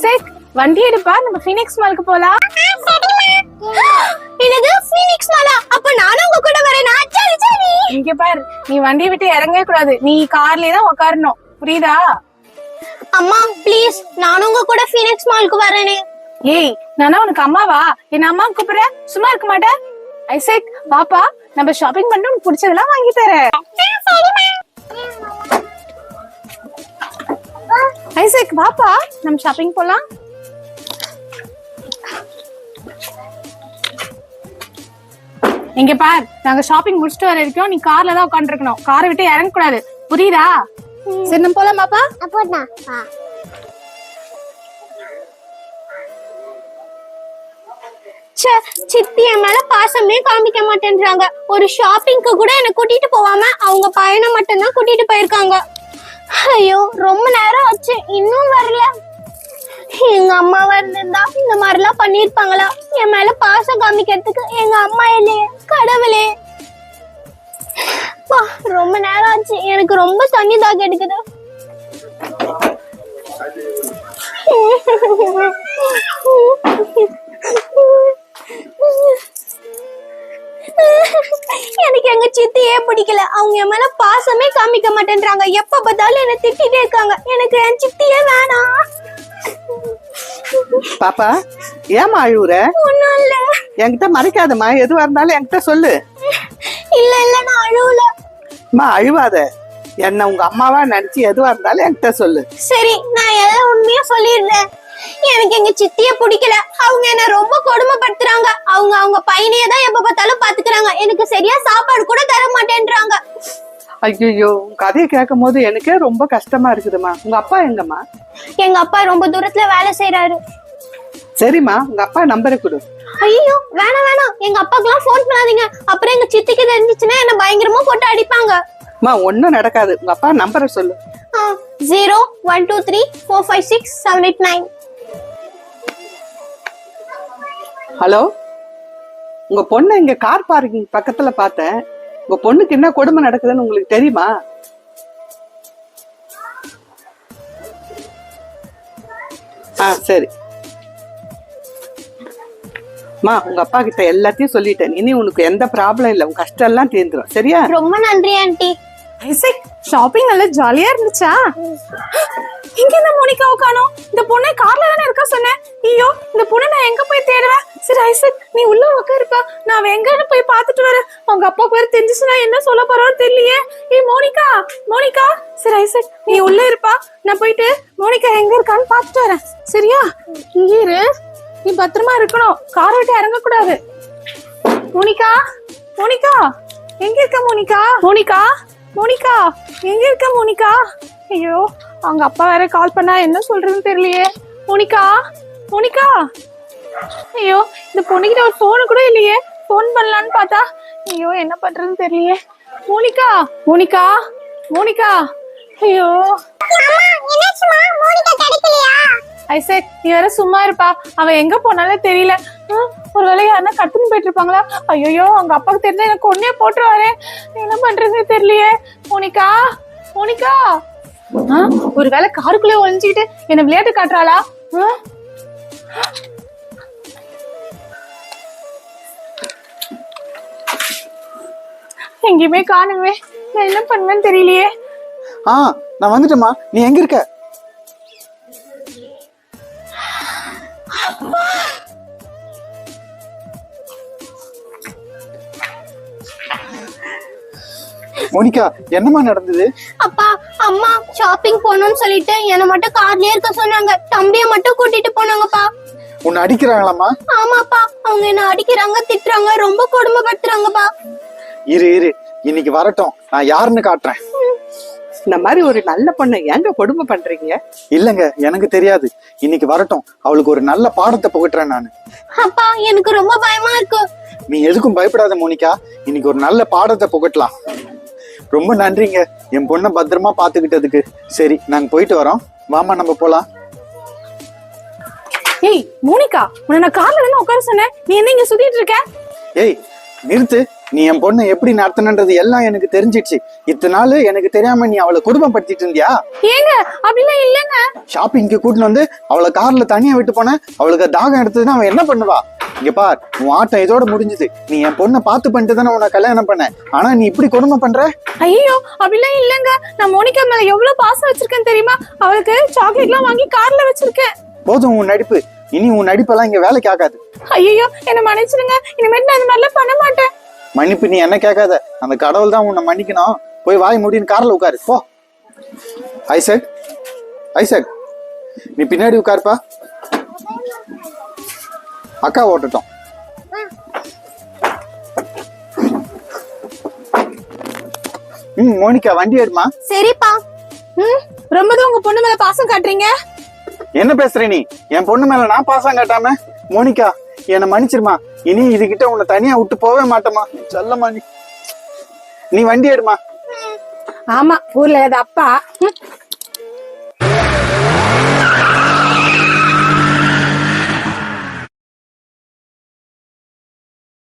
Isaac வண்டி எடுப்பா நம்ம ஃபீனிக்ஸ் மாலுக்கு போலாம். என்னது? ஃபீனிக்ஸ் மாலா அப்ப நானும் உங்க கூட வரேனா. சரி சரி. இங்க பாரு நீ வண்டியை விட்டு இறங்கவே கூடாது. நீ கார்லயே தான் உட்காரணும் புரியுதா? அம்மா ப்ளீஸ் நானும் உங்க கூட ஃபீனிக்ஸ் மாலுக்கு வரேனே. ஏய் நானா உனக்கு அம்மாவா? என்ன அம்மா கூப்பிடுற? சும்மா இருக்க மாட்டேன் ஐசக் பாப்பா நம்ம ஷாப்பிங் பண்ணிட்டு உனக்கு பிடிச்சதெல்லாம் வாங்கி தரேன். ஐசக் வாப்பா நம்ம ஷாப்பிங் போலாம் இங்க பார். நாங்க ஷாப்பிங் முடிச்சிட்டு வர வரைக்கும் நீ கார்ல தான் உட்காந்துருக்கணும் காரை விட்டு இறங்க கூடாது புரியுதா சரி நம்ம போலாம் பாப்பா ச்சே சித்தி என் மேல பாசமே காமிக்க மாட்டேன்றாங்க. ஒரு ஷாப்பிங்க்கு கூட என்ன கூட்டிட்டு போவாம அவங்க பையனை மட்டும்தான் கூட்டிட்டு போயிருக்காங்க. ஐயோ ரொம்ப நேரம் ஆச்சு. இன்னும் வரல. எங்க அம்மா வந்திருந்தா இந்த மாதிரிலாம் பண்ணிருப்பாங்களா என் மேல பாசம் காமிக்கிறதுக்கு எங்க அம்மா இல்லையே கடவுளே. அப்பா, ரொம்ப நேரம் ஆச்சு. எனக்கு ரொம்ப தண்ணி தாக எடுக்குது எனக்கு எங்க சித்தியே பிடிக்கல. அவங்க என் மேல பாசமே காமிக்க மாட்டேன்றாங்க. எப்ப பார்த்தாலும் என்ன திட்டிட்டே இருக்காங்க. எனக்கு என் சித்தியே வேணாம். பாப்பா ஏமா அழுவுற? ஒண்ணும் இல்ல. என்கிட்ட மறைக்காதம்மா. எதுவா இருந்தாலும் என்கிட்ட சொல்லு. இல்ல இல்ல நான் அழுவல. அம்மா அழுவாத. என்ன உங்க அம்மாவா நினைச்சு எதுவா இருந்தாலும் என்கிட்ட சொல்லு. சரி நான் எல்லாம் உண்மையா சொல்லிடுறேன். எனக்கு எங்க சித்திய பிடிக்கல. அவங்க என்ன ரொம்ப கொடுமைப்படுத்துறாங்க. அவங்க அவங்க பையனையே தான் எப்ப பார்த்தாலும் பாத்துக்கிறாங்க. எனக்கு சரியா சாப்பாடு கூட தர மாட்டேன்றாங்க. ஐயோ உன் கதையை கேட்கும் போது எனக்கே ரொம்ப கஷ்டமா இருக்குதுமா உங்க அப்பா எங்கம்மா? எங்க அப்பா ரொம்ப தூரத்துல வேலை செய்யறாரு சரிம்மா உங்க அப்பா நம்பரை கொடு. ஐயோ வேணாம் வேணாம். எங்க அப்பாக்கெல்லாம் ஃபோன் பண்ணாதீங்க. அப்புறம் எங்க சித்திக்கு தெரிஞ்சிச்சுன்னா என்ன பயங்கரமா போட்டு அடிப்பாங்க. அம்மா ஒன்னும் நடக்காது. உங்க அப்பா நம்பரை சொல்லு. Zero one two three four five six seven eight nine hello? உங்க பொண்ணை இங்க கார் பார்க்கிங் பக்கத்துல பார்த்தேன். உங்க பொண்ணுக்கு என்ன கொடுமை நடக்குதுன்னு உங்களுக்கு தெரியுமா? ஆ சரி. அம்மா உங்க அப்பா கிட்ட எல்லாத்தையும் சொல்லிட்டேன். இனி உனக்கு எந்த ப்ராப்ளம் இல்லை. உன் கஷ்டம் எல்லாம் தீர்ந்துரும். சரியா? ரொம்ப நன்றி ஆண்டி. ஐசக் ஷாப்பிங் நல்லா ஜாலியா இருந்துச்சா? இங்க இந்த மோனிகாவை காணோம் இந்த பொண்ணு கார்ல தானே இருக்கா சொன்னேன். ஐயோ இந்த பொண்ணு நான் எங்க போய் தேடுவேன் சரி ஐசக் நீ உள்ள உட்காருப்பா நான் எங்கன்னு போய் பார்த்துட்டு வரேன். அவங்க அப்பா பேர் தெரிஞ்சுச்சுன்னா என்ன சொல்ல போறோம்னு தெரியலையே. ஏய் மோனிகா மோனிகா. சரி ஐசக் நீ உள்ள இருப்பா. நான் போயிட்டு மோனிகா எங்க இருக்கான்னு பார்த்துட்டு வரேன். சரியா? இங்க இரு. நீ பத்திரமா இருக்கணும். காரை விட்டு இறங்க கூடாது மோனிகா மோனிகா. எங்க இருக்க மோனிகா? மோனிகா மோனிகா எங்க இருக்க மோனிகா? ஐயோ அவங்க அப்பா வேற கால் பண்ணா என்ன சொல்றதுன்னு தெரியலையே. Monica Monica. ஐயோ இந்த பொண்ணுகிட்ட ஒரு போனு கூட இல்லையே. ஃபோன் பண்ணலான்னு பார்த்தா ஐயோ என்ன பண்றதுன்னு தெரியலையே. Monica Monica Monica. ஐயோ. ஐசக் நீ வேற சும்மா இருப்பா. அவ எங்க போனாலும் தெரியல. ஒரு ஒருவேளை யாருன்னா கட்டுன்னு போயிட்டு இருப்பாங்களா ஐயோ அவங்க அப்பாவுக்கு தெரிஞ்சா எனக்கு ஒன்னே போட்டுருவாரு. என்ன பண்றதுன்னு தெரியலையே. Monica Monica. ஆ, ஒருவேளை காருக்குள்ளே ஒழிஞ்சுக்கிட்டு என்ன விளையாட்டு காட்டுறாளா? எங்கேயுமே காணுமே. நான் என்ன பண்ணுவேன்னு தெரியலையே. ஆ நான் வந்துட்டேம்மா. நீ எங்க இருக்க? மோனிகா என்னம்மா நடந்தது? அப்பா அம்மா ஷாப்பிங் போகணும்னு சொல்லிட்டு என்னை மட்டும் கார்லயே இருக்க சொன்னாங்க. தம்பிய மட்டும் கூட்டிட்டு போனாங்கப்பா. உன்னை அடிக்கிறாங்களாம்மா? ஆமாப்பா அவங்க என்ன அடிக்கிறாங்க திட்டுறாங்க ரொம்ப கொடுமைப்படுத்துறாங்கப்பா. இரு இரு. இன்னைக்கு வரட்டும். நான் யாருன்னு காட்டுறேன். இந்த மாதிரி ஒரு நல்ல பொண்ணை ஏங்க கொடுமை பண்றீங்க? இல்லங்க எனக்கு தெரியாது. இன்னைக்கு வரட்டும். அவளுக்கு ஒரு நல்ல பாடத்தை புகட்டுறேன் நான். அப்பா எனக்கு ரொம்ப பயமா இருக்கு. நீ எதுக்கும் பயப்படாத மோனிகா. இன்னைக்கு ஒரு நல்ல பாடத்தை புகட்டலாம். ரொம்ப நன்றிங்க. என் பொண்ணை பத்திரமா பாத்துக்கிட்டதுக்கு சரி நாங்க போயிட்டு வரோம். வாமா நம்ம போலாம். ஏய் மோனிகா உன்னை நான் கார்ல தானே உட்கார சொன்னேன். நீ என்ன இங்க சுத்திட்டு இருக்க? ஏய் நிறுத்து. நீ என் பொண்ணை எப்படி நடத்தணுன்றது எல்லாம் எனக்கு தெரிஞ்சிடுச்சு. இத்தனை நாள் எனக்கு தெரியாம நீ அவளை குடும்பப்படுத்திட்டு இருந்தியா? ஏங்க அப்படிலாம் இல்லைங்க. ஷாப்பிங்க்கு கூட்டின்னு வந்து அவளை கார்ல தனியா விட்டு போன அவளுக்கு தாகம் எடுத்ததுன்னா அவன் என்ன பண்ணுவா? இங்க பார் உன் ஆட்டம் இதோட முடிஞ்சுது. நீ என் பொண்ணை பார்த்து பண்ணிட்டு தானே உன்னை கல்யாணம் பண்ண. ஆனா நீ இப்படி கொடுமை பண்ற? ஐயோ அப்படிலாம் இல்லைங்க. நான் மோனிகா மேல எவ்வளவு பாசம் வச்சிருக்கேன் தெரியுமா? அவளுக்கு சாக்லேட்லாம் வாங்கி கார்ல வச்சிருக்கேன். போதும் உன் நடிப்பு. இனி உன் நடிப்பெல்லாம் இங்க வேலைக்கு ஆகாது. ஐயோ என்ன மன்னிச்சிடுங்க. இனிமேட்டு நான் இந்த மாதிரிலாம் பண்ண மாட்டேன். மன்னிப்பு நீ என்ன கேட்காத? அந்த கடவுள் தான் உன்னை மன்னிக்கணும். போய் வாய் முடின்னு கார்ல உட்காரு. போ. ஐசக் ஐசக் நீ பின்னாடி உட்காருப்பா. அக்கா ஓட்டட்டும். ம் மோனிகா வண்டி எடுமா? சரிப்பா. ம் ரொம்ப தான் உங்க பொண்ணு மேல பாசம் காட்டுறீங்க? என்ன பேசுற நீ? என் பொண்ணு மேல நான் பாசம் காட்டாம? மோனிகா என்னை மன்னிச்சிருமா? இனி இதுகிட்ட உன்னை தனியா விட்டு போவே மாட்டேமா சொல்லமா நீ. நீ வண்டி எடுமா ஆமா ஊர்ல ஏது அப்பா.